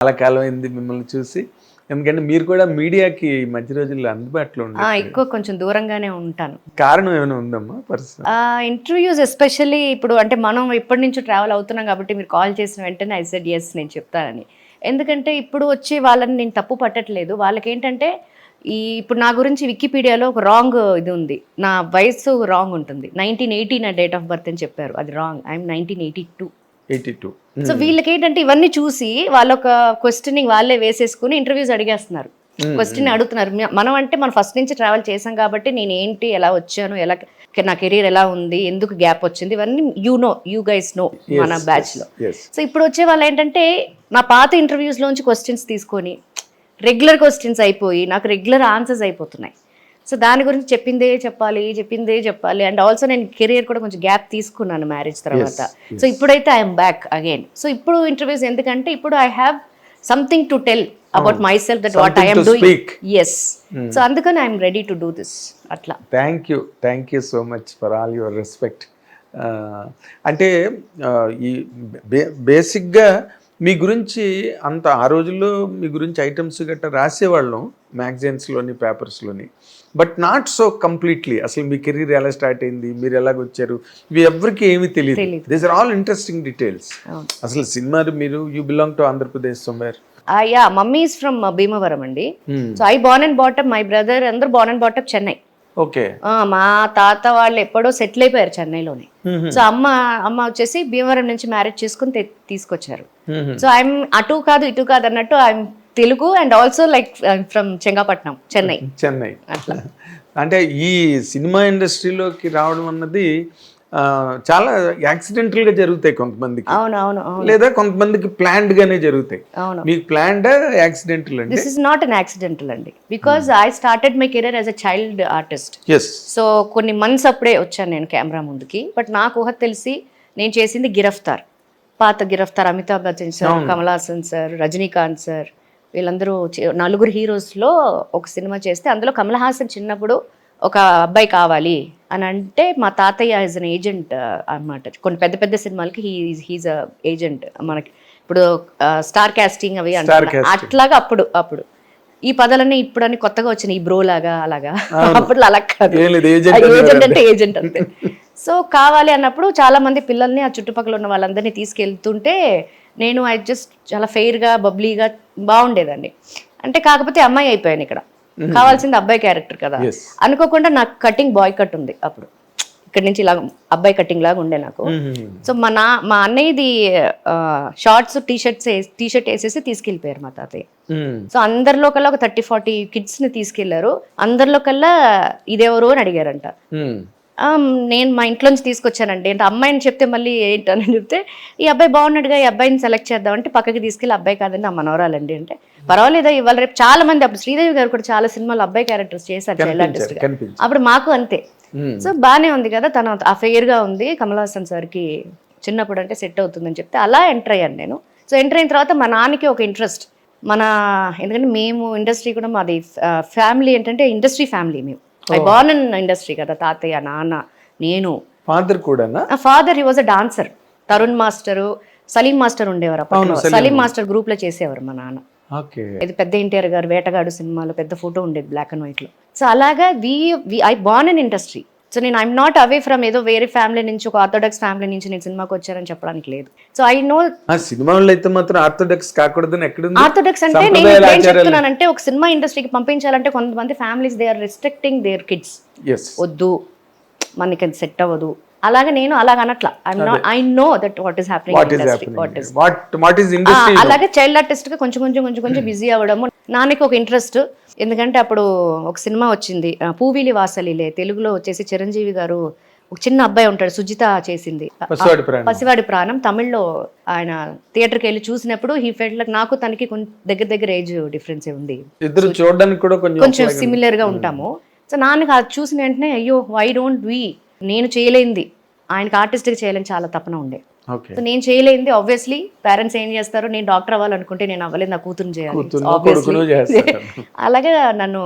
చాలా కాలం అయింది మిమ్మల్ని చూసి. ఎందుకంటే మీరు కూడా మీడియాకి మధ్య రోజుల్లో అందుబాటులో ఆ, ఎక్కువ కొంచెం దూరంగానే ఉంటాను. కారణం ఏమైనా ఉందమ్మా పరిస్థితి? ఇంటర్వ్యూస్ ఎస్పెషల్లీ ఇప్పుడు అంటే మనం ఇప్పటి నుంచి ట్రావెల్ అవుతున్నాం కాబట్టి మీరు కాల్ చేసిన వెంటనే ఐ సెడ్ ఎస్ నేను చెప్తానని. ఎందుకంటే ఇప్పుడు వచ్చి వాళ్ళని నేను తప్పు పట్టట్లేదు. వాళ్ళకి ఏంటంటే ఈ ఇప్పుడు నా గురించి వికీపీడియాలో ఒక రాంగ్ ఇది ఉంది. నా వయసు రాంగ్ ఉంటుంది. నైన్టీన్ ఎయిటీ నా డేట్ ఆఫ్ బర్త్ అని చెప్పారు. అది wrong I'm nineteen eighty two eighty two. So వీళ్ళకి ఏంటంటే ఇవన్నీ చూసి వాళ్ళ ఒక క్వశ్చనింగ్ వాళ్ళే వేసేసుకుని ఇంటర్వ్యూస్ అడిగేస్తున్నారు. క్వశ్చన్ అడుగుతున్నారు. మనం అంటే మనం ఫస్ట్ నుంచి ట్రావెల్ చేసాం కాబట్టి నేను ఏంటి ఎలా వచ్చాను ఎలా నా కెరీర్ ఎలా ఉంది ఎందుకు గ్యాప్ వచ్చింది ఇవన్నీ you know you guys know మన బ్యాచ్లో. సో ఇప్పుడు వచ్చే వాళ్ళు ఏంటంటే నా పాత ఇంటర్వ్యూస్ లోంచి క్వశ్చన్స్ తీసుకొని రెగ్యులర్ క్వశ్చన్స్ అయిపోయి నాకు రెగ్యులర్ ఆన్సర్స్ అయిపోతున్నాయి. సో దాని గురించి చెప్పిందే చెప్పాలి చెప్పిందే చెప్పాలి. అండ్ ఆల్సో నేను కెరియర్ కూడా కొంచెం గ్యాప్ తీసుకున్నాను మ్యారేజ్ తర్వాత. సో ఇప్పుడైతే ఐఎమ్ బ్యాక్ అగైన్ సో ఇప్పుడు ఇంటర్వ్యూస్ ఎందుకంటే ఇప్పుడు I have something to tell about myself that what I'm doing. Yes so అందుకని I'm ready to do this అట్లా. Thank you thank you so much for all your respect అంటే ఆ, ఈ బేసిక్గా మీ గురించి అంత ఆ రోజుల్లో మీ గురించి ఐటమ్స్ గట్రా రాసేవాళ్ళం మ్యాగజైన్స్లోని పేపర్స్లోని. But not so completely. అసలు మీ కెరీర్ ఎలా స్టార్ట్ అయింది? మీరు ఎలాగ వచ్చారు ఇవి ఎవరికి ఏమీ తెలియదు. This are all interesting details. అసలు సినిమా మీరు you belong to Andhra Pradesh somewhere ya mummy is from Bhimavaram అండి. So I born and brought up my brother అందరూ బాన్ అండ్ బాటప్ చెన్నై మా తాత వాళ్ళు ఎప్పుడో సెటిల్ అయిపోయారు చెన్నైలోనే. సో అమ్మ అమ్మ వచ్చేసి భీమవరం నుంచి మ్యారేజ్ చేసుకుని తీసుకొచ్చారు. సో ఐఎమ్ అటు కాదు ఇటు కాదు అన్నట్టు I'm Telugu and also like from Chengapatnam Chennai. Chennai. అట్లా. అంటే ఈ సినిమా ఇండస్ట్రీలోకి రావడం అన్నది చాలా యాక్సిడెంటల్గా జరుగుతాయి కొంతమందికి. లేదా కొంతమందికి ప్లాన్డ్ గానే జరుగుతాయి. అవును. మీకు ప్లాన్డ్ యాక్సిడెంటల్ అంటే? This is not an accidental అండి. Because I started my career as a child artist so కొన్ని మంత్స్ అప్పుడే వచ్చాను నేను కెమెరా ముందుకి. బట్ నాకు ఊహ తెలిసి నేను చేసింది గిరఫ్తార్. పాత Giraftaar Amitabh Bachchan sir Kamal Haasan sir Rajinikanth sir వీళ్ళందరూ నలుగురు హీరోస్లో ఒక సినిమా చేస్తే అందులో కమల్ హాసన్ చిన్నప్పుడు ఒక అబ్బాయి కావాలి అని అంటే మా తాతయ్య ఇస్ అన్ ఏజెంట్ అన్నమాట. కొన్ని పెద్ద పెద్ద సినిమాలకి హీ హీజ్ అ ఏజెంట్ మనకి. ఇప్పుడు స్టార్ కాస్టింగ్ అవి అంటారు casting. అట్లాగా అప్పుడు అప్పుడు. ఈ పదాలన్నీ ఇప్పుడని కొత్తగా వచ్చినాయి ఈ బ్రో లాగా అలాగా. అప్పుడు అలా కాదు. ఏజెంట్ అంటే ఏజెంట్ అంతే. సో కావాలి అన్నప్పుడు చాలా మంది పిల్లల్ని ఆ చుట్టుపక్కల ఉన్న వాళ్ళందరినీ తీసుకెళ్తుంటే నేను ఐ జస్ట్ చాలా ఫెయిర్గా బబ్లీగా బాగుండేదండి అంటే కాకపోతే అమ్మాయి అయిపోయాను ఇక్కడ. కావాల్సింది అబ్బాయి క్యారెక్టర్ కదా. అనుకోకుండా నాకు కటింగ్ బాయ్ కట్ ఉంది అప్పుడు. ఇక్కడ నుంచి ఇలా అబ్బాయి కటింగ్ లాగా ఉండే నాకు. సో మా నా మా అన్నయ్యది shorts T shirts T shirt వేసేసి తీసుకెళ్ళిపోయారు మా తాతయ్య. సో అందరిలో కల్లా ఒక థర్టీ ఫార్టీ కిడ్స్ని తీసుకెళ్ళారు. అందరిలో కల్లా ఇదెవరు అని అడిగారంట. నేను మా ఇంట్లో నుంచి తీసుకొచ్చానండి. అంటే అమ్మాయిని చెప్తే మళ్ళీ ఏంటని చెప్తే ఈ అబ్బాయి బాగున్నాడుగా ఈ అబ్బాయిని సెలెక్ట్ చేద్దాం అంటే పక్కకి తీసుకెళ్ళి అబ్బాయి కాదండి ఆ మనవరాలండి అంటే. పర్వాలేదా ఇవాళ రేపు చాలా మంది అప్పుడు శ్రీదేవి గారు కూడా చాలా సినిమాలు అబ్బాయి క్యారెక్టర్స్ చేశారు చైల్డ్ ఆర్టిస్ట్ అప్పుడు మాకు అంతే. సో బానే ఉంది కదా తను ఆ ఫెయిర్గా ఉంది. కమల్ హాసన్ సార్కి చిన్నప్పుడు అంటే సెట్ అవుతుందని చెప్తే అలా ఎంటర్ అయ్యాను నేను. సో ఎంటర్ అయిన తర్వాత మా నాన్నకి ఒక ఇంట్రెస్ట్ మన ఎందుకంటే మేము ఇండస్ట్రీ కూడా మాది ఫ్యామిలీ ఏంటంటే ఇండస్ట్రీ ఫ్యామిలీ మేము. ఐ బార్న్ ఇన్ ఇండస్ట్రీ కదా తాతయ్య నాన్న నేను. ఫాదర్ కూడానా? నా father he was a dancer Tarun master Salim master ఉండేవారు అప్పట్లో. సలీం మాస్టర్ గ్రూప్లో చేసేవారు మా నాన్న. ఇది పెద్ద ఎన్టీఆర్ గారు వేటగాడు సినిమాలో పెద్ద ఫోటో ఉండేది బ్లాక్ అండ్ వైట్లో. సో అలాగా we I born in industry so నేను ఐఎమ్ నాట్ అవే ఫ్రమ్ ఏదో వేరే ఫ్యామిలీ నుంచి ఒక ఆర్థోడాక్స్ ఫ్యామిలీ నుంచి నేను సినిమాకి వచ్చానని చెప్పడానికి లేదు. సో ఐ నో సినిమాలో అయితే మాత్రం ఆర్థోడాక్స్ ఎక్కడుంది? ఆర్థోడాక్స్ అంటే నేను ఏం. చెప్తున్నానంటే ఒక సినిమా ఇండస్ట్రీకి పంపించాలంటే కొంతమంది families they are restricting their kids వద్దు. మనకి అది సెట్ అవ్వదు. అలాగే నేను అలాగ అనట్లా. I know that what is happening అలాగే చైల్డ్ ఆర్టిస్ట్గా కొంచెం కొంచెం కొంచెం కొంచెం బిజీ అవ్వడము. నాన్నకి ఒక ఇంట్రెస్ట్ ఎందుకంటే అప్పుడు ఒక సినిమా వచ్చింది. పూవిలి వాసలిలే. తెలుగులో వచ్చేసి చిరంజీవి గారు ఒక చిన్న అబ్బాయి ఉంటాడు సుజిత చేసింది. పసివాడి ప్రాణం. తమిళ్ళో ఆయన థియేటర్కి వెళ్ళి చూసినప్పుడు హీ ఫెల్ట్ లైక్ నాకు తనకి దగ్గర దగ్గర ఏజ్ డిఫరెన్స్ ఉంది. ఇద్దరు చూడడానికి కూడా కొంచెం కొంచెం సిమిలర్గా ఉంటాము. సో నాన్నకి అది చూసిన వెంటనే అయ్యో వై డోంట్ వి నేను చేయలేంది ఆయనకి ఆర్టిస్ట్గా చేయాలని చాలా తపన ఉండే. సో నేను చేయలేంది ఆబ్వియస్లీ పేరెంట్స్ ఏం చేస్తారు నేను డాక్టర్ అవ్వాలనుకుంటే నేను అవ్వలేదు నా కూతురు చేయాలి. అలాగే నన్ను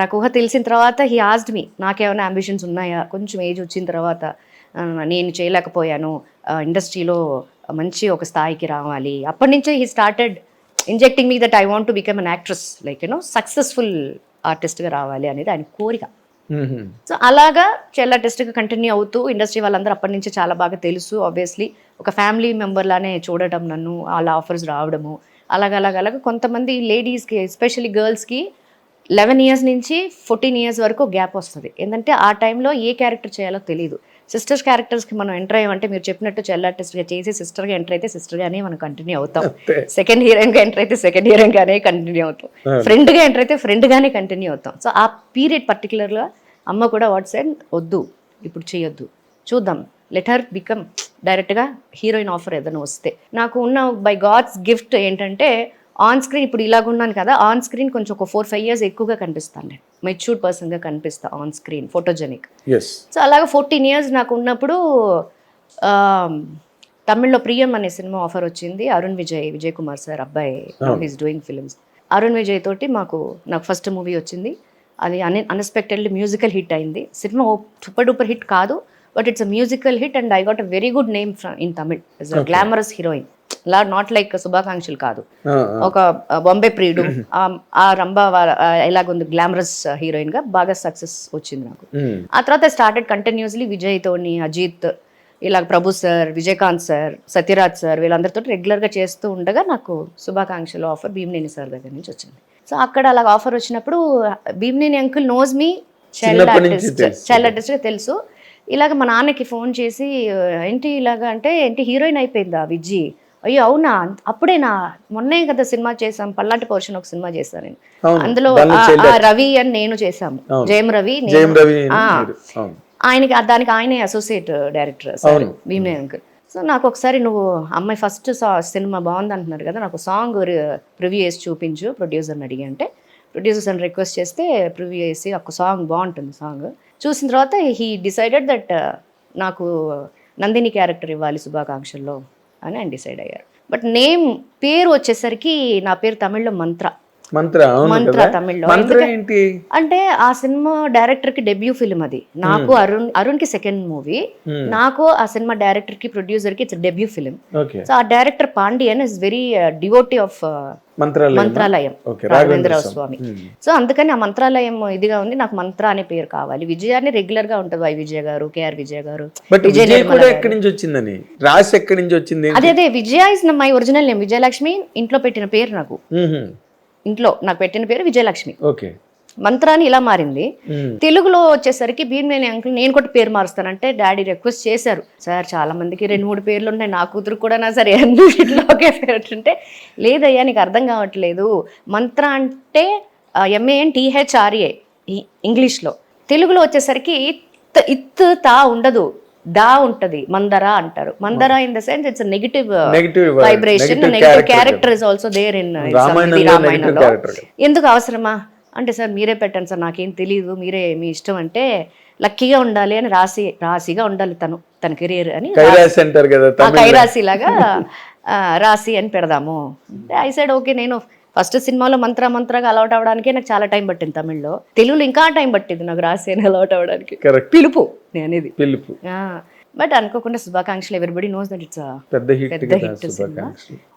నాకు ఊహ తెలిసిన తర్వాత హీ ఆస్డ్ మీ నాకేమైనా అంబిషన్స్ ఉన్నాయా? కొంచెం ఏజ్ వచ్చిన తర్వాత నేను చేయలేకపోయాను. ఇండస్ట్రీలో మంచి ఒక స్థాయికి రావాలి. అప్పటి నుంచే he started injecting me that I want to become an actress like you know successful ఆర్టిస్ట్గా రావాలి అనేది ఆయన కోరిక. సో అలాగా చాలా టెస్ట్గా కంటిన్యూ అవుతూ ఇండస్ట్రీ వాళ్ళందరూ అప్పటి నుంచి చాలా బాగా తెలుసు ఆబ్వియస్లీ ఒక ఫ్యామిలీ మెంబర్ లానే చూడటం నన్ను వాళ్ళ ఆఫర్స్ రావడము. అలాగ అలాగ అలాగ. కొంతమంది లేడీస్కి ఎస్పెషల్లీ గర్ల్స్కి లెవెన్ ఇయర్స్ నుంచి ఫోర్టీన్ ఇయర్స్ వరకు గ్యాప్ వస్తుంది. ఏంటంటే ఆ టైంలో ఏ క్యారెక్టర్ చేయాలో తెలియదు సిస్టర్స్ క్యారెక్టర్స్కి మనం ఎంటర్ అయ్యామంటే మీరు చెప్పినట్టు చెల్ల ఆర్టిస్ట్గా చేసి సిస్టర్గా ఎంటర్ అయితే సిస్టర్గానే మనం కంటిన్యూ అవుతాం. సెకండ్ హీరోయిన్గా ఎంటర్ అయితే సెకండ్ హీరోయిన్గానే కంటిన్యూ అవుతాం. ఫ్రెండ్గా ఎంటర్ అయితే ఫ్రెండ్గానే కంటిన్యూ అవుతాం. సో ఆ పీరియడ్ పర్టికులర్గా అమ్మ కూడా వాట్ సైడ్ వద్దు ఇప్పుడు చేయొద్దు చూద్దాం. లెటర్ బికమ్ డైరెక్ట్గా హీరోయిన్ ఆఫర్ ఏదైనా వస్తే. నాకు ఉన్న బై గాడ్స్ గిఫ్ట్ ఏంటంటే ఆన్ స్క్రీన్ ఇప్పుడు ఇలాగున్నాను కదా ఆన్ స్క్రీన్ కొంచెం ఒక ఫోర్ ఫైవ్ ఇయర్స్ ఎక్కువగా కనిపిస్తాను నేను మెచ్యూర్డ్ పర్సన్గా కనిపిస్తా ఆన్ స్క్రీన్ ఫోటోజెనిక్ సో అలాగే ఫోర్టీన్ ఇయర్స్ నాకు ఉన్నప్పుడు ఆ, తమిళ్ళో ప్రియం అనే సినిమా ఆఫర్ వచ్చింది. అరుణ్ విజయ్ విజయ్ కుమార్ సార్ అబ్బాయి he's doing films Arun Vijay తోటి మాకు నాకు ఫస్ట్ మూవీ వచ్చింది. అది అన్ అన్ఎక్స్పెక్టెడ్లీ మ్యూజికల్ హిట్ అయింది. సినిమా సూపర్ డూపర్ హిట్ కాదు but it's a musical hit and I got a very good name in Tamil is a glamorous heroine law not like శుభాకాంక్షలు కాదు. ఒక బొంబే ప్రియుడు ఆ- రంభ ఎలాగుంది గ్లామరస్ హీరోయిన్గా బాగా సక్సెస్ వచ్చింది నాకు. ఆ తర్వాత స్టార్టెడ్ కంటిన్యూస్లీ విజయ్ తోని అజిత్ ఇలా Prabhu sir Vijayakanth sir Sathyaraj sir వీళ్ళందరితో రెగ్యులర్గా చేస్తూ ఉండగా నాకు శుభాకాంక్షలు ఆఫర్ భీమనేని సార్ దగ్గర నుంచి వచ్చింది. సో అక్కడ అలా ఆఫర్ వచ్చినప్పుడు Bhimaneni uncle knows me child artist. Child ఆర్టిస్ట్గా తెలుసు. ఇలాగ మా నాన్నకి ఫోన్ చేసి ఏంటి ఇలాగ అంటే ఏంటి హీరోయిన్ అయిపోయిందా విజ్జి అయ్యో అవునా? అప్పుడేనా మొన్నే కదా సినిమా చేసాం పల్లాటి పోర్షన్ ఒక సినిమా చేశాను నేను. అందులో రవి అని నేను చేశాము. జయం రవి ఆయనకి దానికి ఆయనే associate director sorry Bhimaneni uncle so నాకు ఒకసారి నువ్వు అమ్మాయి ఫస్ట్ సినిమా బాగుంది అంటున్నారు కదా నాకు సాంగ్ ప్రివ్యూ చేసి చూపించు ప్రొడ్యూసర్ని అడిగి అంటే. ప్రొడ్యూసర్స్ అని రిక్వెస్ట్ చేస్తే ప్రివ్యూ చేసి ఒక సాంగ్ బాగుంటుంది సాంగ్ చూసిన తర్వాత హీ డిసైడెడ్ దట్ నాకు నందిని క్యారెక్టర్ ఇవ్వాలి శుభాకాంక్షల్లో. అని ఆయన డిసైడ్ అయ్యారు. బట్ నేమ్ పేరు వచ్చేసరికి నా పేరు తమిళ్ళో మంత్ర. మంత్ర మంత్ర కదా? తమిళ్ళో. మంత్ర ఏంటి? అంటే ఆ సినిమా డైరెక్టర్కి డెబ్యూ ఫిల్మ్ అది. నాకు అరుణ్ అరుణ్కి సెకండ్ మూవీ. నాకు ఆ సినిమా డైరెక్టర్కి ప్రొడ్యూసర్కి ఇట్స్ డెబ్యూ ఫిల్మ్. సో ఆ director Pandian is very devotee of Mantralayam. Raghavendra Rao Swami. So అందుకని ఆ మంత్రాలయం ఇదిగా ఉంది. నాకు మంత్ర అనే పేరు కావాలి. విజయ అని రెగ్యులర్గా ఉంటుంది వై విజయ గారు కేఆర్ విజయ గారు. ఎక్కడి నుంచి వచ్చిందని? రాసి ఎక్కడి నుంచి వచ్చింది? అదే అదే Vijaya is my original name Vijayalakshmi ఇంట్లో పెట్టిన పేరు నాకు. ఇంట్లో నాకు పెట్టిన పేరు విజయలక్ష్మి. ఓకే. మంత్రాన్ని ఇలా మారింది. తెలుగులో వచ్చేసరికి భీమనేని అంకుల్ నేను కూడా పేరు మారుస్తానంటే డాడీ రిక్వెస్ట్ చేశారు. సార్ చాలా మందికి రెండు మూడు పేర్లు ఉన్నాయి నా కూతురు కూడా నా సరే ఇట్లా ఒకే పేరు అంటే లేదయ్యా నీకు అర్థం కావట్లేదు. మంత్ర అంటే ఎంఏఎన్ టీహెచ్ఆర్ఏ ఇంగ్లీష్లో తెలుగులో వచ్చేసరికి ఇత్ ఇత్ తా ఉండదు. దా ఉంటది మందర అంటారు. Manthara in the sense it's negative vibration negative character is also there in రామాయణంలో. ఎందుకు అవసరమా? అంటే సార్ మీరే పెట్టండి సార్ నాకేం తెలియదు మీరే మీ ఇష్టం అంటే లక్కీగా ఉండాలి అని రాసి రాశిగా ఉండాలి తను తన కెరీర్ అని కైరాశి లాగా రాసి అని పెడదాము. ఐ సైడ్ ఓకే నేను ఫస్ట్ సినిమాలో మంత్ర మంత్రగా అలౌట్ అవ్వడానికే నాకు చాలా టైం పట్టింది తమిళ్ళో. తెలుగులో ఇంకా టైం పట్టింది నాకు రాసి అలౌట్ అవ్వడానికి. కరెక్ట్ పిలుపు అనేది. పిలుపు. బట్ అనుకోకుండా శుభాకాంక్షలు. ఎవరిబడి నోస్ దట్ ఇట్స్ పెద్ద హిట్ సినిమా.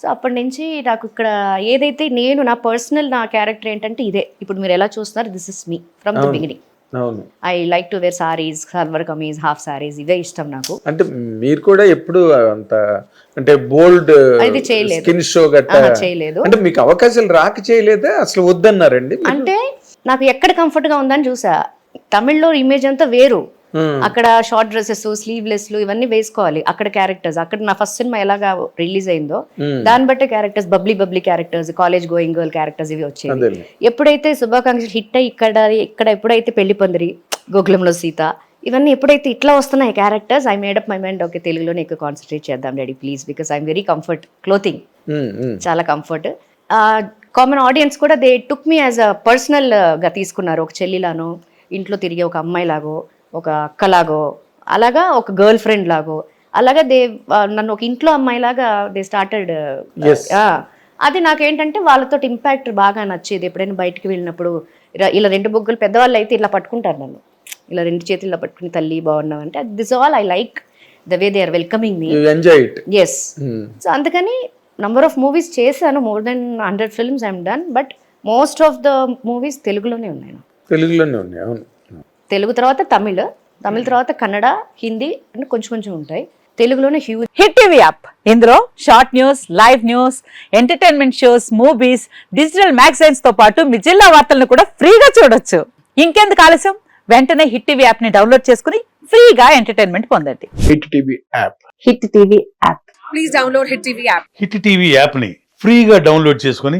సో అప్పటి నుంచి నాకు ఇక్కడ ఏదైతే నేను నా పర్సనల్ నా క్యారెక్టర్ ఏంటంటే ఇదే. ఇప్పుడు మీరు ఎలా చూస్తున్నారు this is me from the beginning I like to wear saris salwar kameez half saris ఇవే ఇష్టం నాకు. అంటే మీరు కూడా ఎప్పుడు అంత అంటే బోల్డ్ అది చేయలేదు. స్కిన్ షో గట్ట చేయలేదు. అంటే మీకు అవకాశాలు రాక చేయలేదా? అసలు వద్దన్నారండి అంటే నాకు ఎక్కడ కంఫర్ట్గా ఉందని చూసా. తమిళ్ళో ఇమేజ్ అంతా వేరు. అక్కడ షార్ట్ డ్రెస్సెస్ స్లీవ్లెస్లు ఇవన్నీ వేసుకోవాలి. అక్కడ క్యారెక్టర్స్ అక్కడ నా ఫస్ట్ సినిమా ఎలాగా రిలీజ్ అయిందో Hmm. దాన్ని బట్టే characters bubbly bubbly characters college going girl characters ఇవి వచ్చేవి. అదేలే. ఎప్పుడైతే శుభాకాంక్షలు హిట్ అయ్యి ఇక్కడ ఇక్కడ ఎప్పుడైతే పెళ్ళి పందిరి గోకులంలో సీత ఇవన్నీ ఎప్పుడైతే ఇట్లా వస్తున్నాయి characters I made up my mind okay తెలుగులోనే ఎక్కువ కాన్సన్ట్రేట్ చేద్దాం daddy please because I'm very comfort clothing. చాలా కంఫర్ట్ కామన్ ఆడియన్స్ కూడా they took me as a పర్సనల్గా తీసుకున్నారు. ఒక చెల్లిలానో ఇంట్లో తిరిగే ఒక అమ్మాయిలాగో ఒక అక్కలాగో అలాగా ఒక గర్ల్ ఫ్రెండ్ లాగో అలాగా దే నన్ను ఒక ఇంట్లో అమ్మాయిలాగా దే స్టార్టెడ్. అది నాకేంటంటే వాళ్ళతో ఇంపాక్ట్ బాగా నచ్చేది. ఎప్పుడైనా బయటికి వెళ్ళినప్పుడు ఇలా- రెండు బొగ్గులు పెద్దవాళ్ళు అయితే ఇలా పట్టుకుంటారు నన్ను. ఇలా రెండు చేతుల్లో ఇలా పట్టుకుని తల్లి బాగున్నావు అంటే this all I like the way they are welcoming me. You enjoy it yes so అందుకని నంబర్ ఆఫ్ మూవీస్ చేశాను. More then hundred films I'm done. But most of the movies తెలుగులోనే ఉన్నాయి. తెలుగులోనే ఉన్నాయి. అవును. తెలుగు తర్వాత తమిళ్ తమిళ తర్వాత కన్నడ హిందీ అంటే కొంచెం కొంచెం ఉంటాయి. తెలుగులోనే హ్యూజ్ హిట్ టీవీ యాప్. ఇందులో short news live news entertainment shows movies digital మ్యాగజైన్స్తో పాటు మీ జిల్లా వార్తలను కూడా ఫ్రీగా చూడొచ్చు. ఇంకెందుకు ఆలస్యం? వెంటనే హిట్ టీవీ యాప్ని డౌన్లోడ్ చేసుకుని ఫ్రీగా ఎంటర్టైన్మెంట్ పొందండి. Hit TV app. Hit TV app. Hit TV యాప్ని ఫ్రీగా డౌన్లోడ్ చేసుకొని